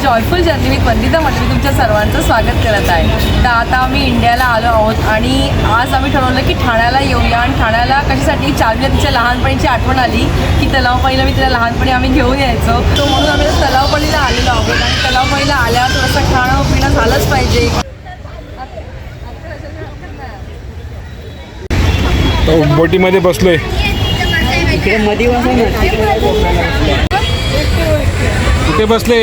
Beautiful journey with Vandita म्हटली तुमच्या सर्वांचं स्वागत करत आहे. तर आता आम्ही इंडियाला आलो आहोत आणि आज आम्ही ठरवलं की ठाण्याला येऊया आणि ठाण्याला कशासाठी चार्मीला तिच्या लहानपणीची आठवण आली की तलाव पहिला मी तिला लहानपणी आम्ही घेऊन यायचो. तो म्हणून आम्ही आता तलावपळीला आलेलो आहोत आणि तलावपळीला आल्यावर थोडंसं खाणं पिणं झालंच पाहिजे. तर बोटीमध्ये बसलोय. इकडे मध्ये कुठे बसले?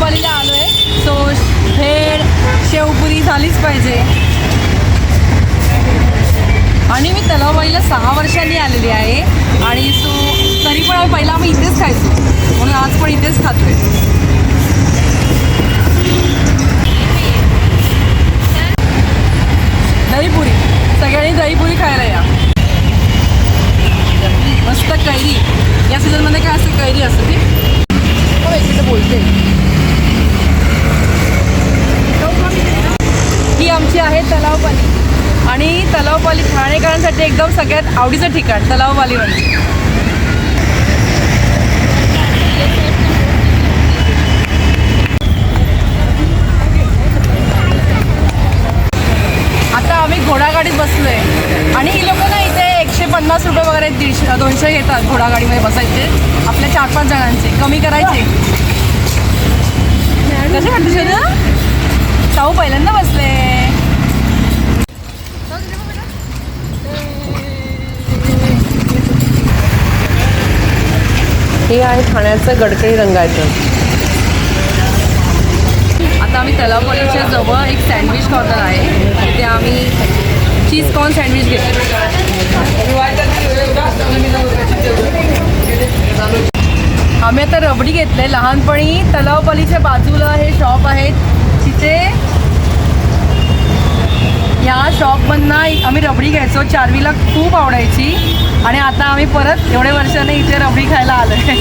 बारीला आलो आहे सो भेळ शेवपुरी झालीच पाहिजे. आणि मी तलावबाईला सहा वर्षांनी आलेली आहे. आणि सो तरी पण आम्ही पहिला आम्ही इथेच खायचो. म्हणून आज पण इथेच खातोय दहीपुरी सगळ्यांनी दहीपुरी खायला या मस्त कैरी या सीझनमध्ये काय असतं कैरी असते ती हो इकडे बोलते ही आमची आहे तलावपाली. आणि तलावपाली ठाणेकरांसाठी एकदम सगळ्यात आवडीचं ठिकाण तलावपाली म्हणजे आता आम्ही घोडागाडीत बसलोय. आणि ही लोक ना इथे एकशे पन्नास रुपये वगैरे दीडशे दोनशे घेतात घोडागाडीमध्ये बसायचे. आपल्या चार पाच जणांचे. कमी करायचे. कसे वाटते शोधा? साऊ पहिल्यांदा बसले. हे आहे ठाण्याचं गडकरी रंगाचं आता आम्ही तलावपालीच्या जवळ एक सँडविच कॉर्नर आहे. तिथे आम्ही चीज कॉर्न सँडविच घेतो आम्ही आता रबडी घेतले लहानपणी तलावपालीच्या बाजूला हे शॉप आहेत तिथे या शॉपमधनं आम्ही रबडी घ्यायचो. चारवीला खूप आवडायची. आणि आता आम्ही परत एवढ्या वर्षाने इथे रबडी खायला आलो आहे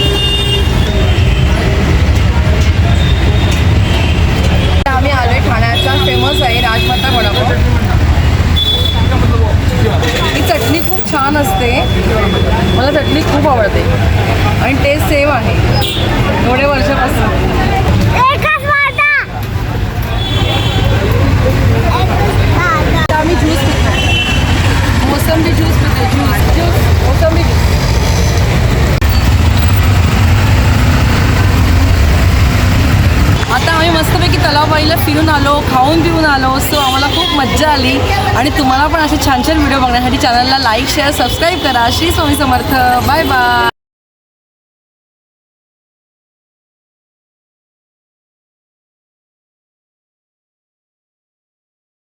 आम्ही आलोय ठाण्याचा फेमस आहे राजमाता वडापाव. ही चटणी खूप छान असते. मला चटणी खूप आवडते. आणि टेस्ट सेम आहे. एवढ्या वर्षापासून. मस्तपैकी फिरून आलो खाऊन पिऊन आलो सो आम्हाला खूप मज्जा आली. आणि तुम्हाला पण असे छान छान व्हिडिओ बघण्यासाठी चॅनलला लाईक शेअर सबस्क्राईब करा. श्री स्वामी समर्थ. Bye bye